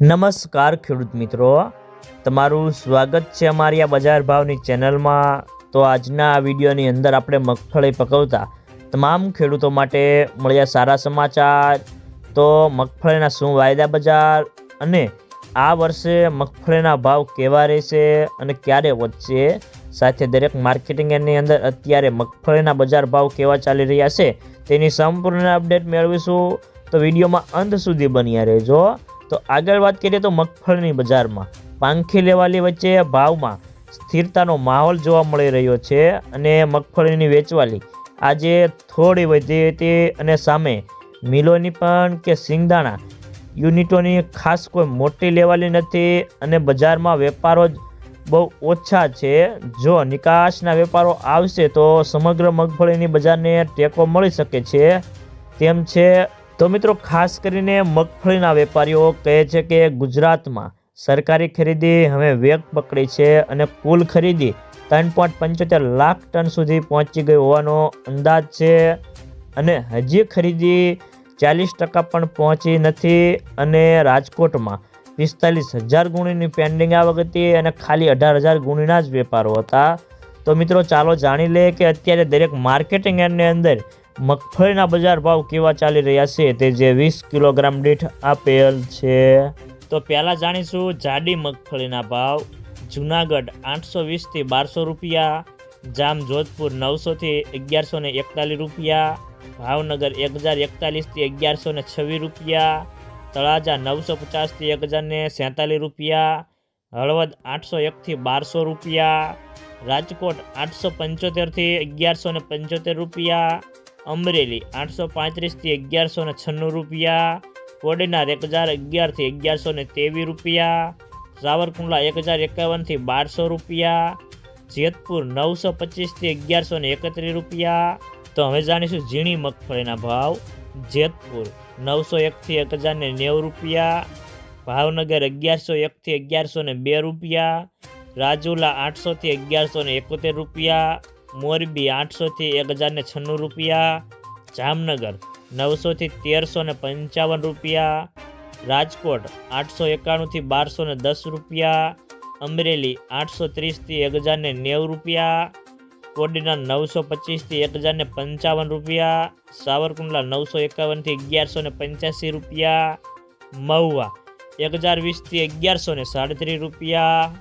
નમસ્કાર ખેડૂત મિત્રો. તમારું સ્વાગત છે અમારી આ બજાર ભાવની ચેનલમાં. તો આજના વિડીયોની અંદર આપણે મગફળી પકવતા તમામ ખેડૂતો માટે મળ્યા સારા સમાચાર. તો મગફળીના શું વાયદા બજાર અને આ વર્ષે મગફળીના ભાવ કેવા રહેશે અને ક્યારે વધશે? સાથે દરેક માર્કેટિંગ એની અંદર અત્યારે મગફળીના બજાર ભાવ કેવા ચાલી રહ્યા છે તેની સંપૂર્ણ અપડેટ મેળવીશું. તો વિડીયોમાં અંત સુધી બન્યા રહેજો. તો આગળ વાત કરીએ તો મગફળીની બજારમાં. પાંખી લેવાલી વચ્ચે ભાવમાં સ્થિરતાનો માહોલ જોવા મળી રહ્યો છે અને મગફળીની વેચવાલી આજે થોડી વધી હતી અને સામે મિલોની પણ કે સિંગદાણા યુનિટોની ખાસ કોઈ મોટી લેવાલી નથી અને બજારમાં વેપારો જ બહુ ઓછા છે. જો નિકાસના વેપારો આવશે તો સમગ્ર મગફળીની બજારને ટેકો મળી શકે છે. તેમ છે તો મિત્રો, ખાસ કરીને મગફળીના વેપારીઓ કહે છે કે ગુજરાતમાં સરકારી ખરીદી હવે વેગ પકડી છે અને કુલ ખરીદી ત્રણ પોઈન્ટ પંચોતેર લાખ ટન સુધી પહોંચી ગઈ હોવાનો અંદાજ છે અને હજી ખરીદી ચાલીસ ટકા પણ પહોંચી નથી અને રાજકોટમાં પિસ્તાલીસ હજાર ગુણીની પેન્ડિંગ આવક હતી અને ખાલી અઢાર હજાર ગુણીના જ વેપારો હતા. તો મિત્રો, ચાલો જાણી લે કે અત્યારે દરેક માર્કેટિંગ એન્ડની અંદર મગફળીના બજાર ભાવ કેવા ચાલી રહ્યા છે તે જે વીસ કિલોગ્રામ દીઠ આપેલ છે. તો પહેલાં જાણીશું જાડી મગફળીના ભાવ. જુનાગઢ આઠસો વીસથી બારસો રૂપિયા, જામ જોધપુર નવસોથી અગિયારસો ને એકતાલીસ રૂપિયા, ભાવનગર એક હજાર એકતાલીસથી અગિયારસો ને છવ્વીસ રૂપિયા, તળાજા નવસો પચાસથી એક હજાર ને સેંતાલીસ રૂપિયા, હળવદ આઠસો એકથી બારસો રૂપિયા, રાજકોટ આઠસો પંચોતેરથી અગિયારસો ને પંચોતેર રૂપિયા અમરેલી, આઠસો પાંત્રીસથી અગિયારસો ને છન્નું રૂપિયા. કોડીનાર એક હજાર અગિયારથી અગિયારસો ને ત્રેવીસ રૂપિયા. સાવરકુંડલા એક હજાર એકાવનથી બારસો રૂપિયા. જેતપુર, નવસો પચીસથી અગિયારસો ને એકત્રીસ રૂપિયા. તો હવે જાણીશું ઝીણી મગફળીના ભાવ. જેતપુર, નવસો એકથી એક હજાર ને નેવું રૂપિયા. ભાવનગર, અગિયારસો એકથી અગિયારસો ને બે રૂપિયા. રાજુલા, આઠસોથી અગિયારસો ને એકોતેર રૂપિયા. મોરબી આઠસોથી એક હજારને છન્નું રૂપિયા, જામનગર નવસોથી તેરસો ને પંચાવન રૂપિયા, રાજકોટ આઠસો એકાણુંથી બારસો ને દસ રૂપિયા, અમરેલી આઠસો ત્રીસથી એક હજારને નેવું રૂપિયા કોડીના નવસો પચીસથી એક હજારને પંચાવન રૂપિયા, સાવરકુંડલા નવસો એકાવનથી અગિયારસો ને પંચ્યાસી રૂપિયા, મહુવા એક હજાર વીસથી અગિયારસો ને સાડત્રીસ રૂપિયા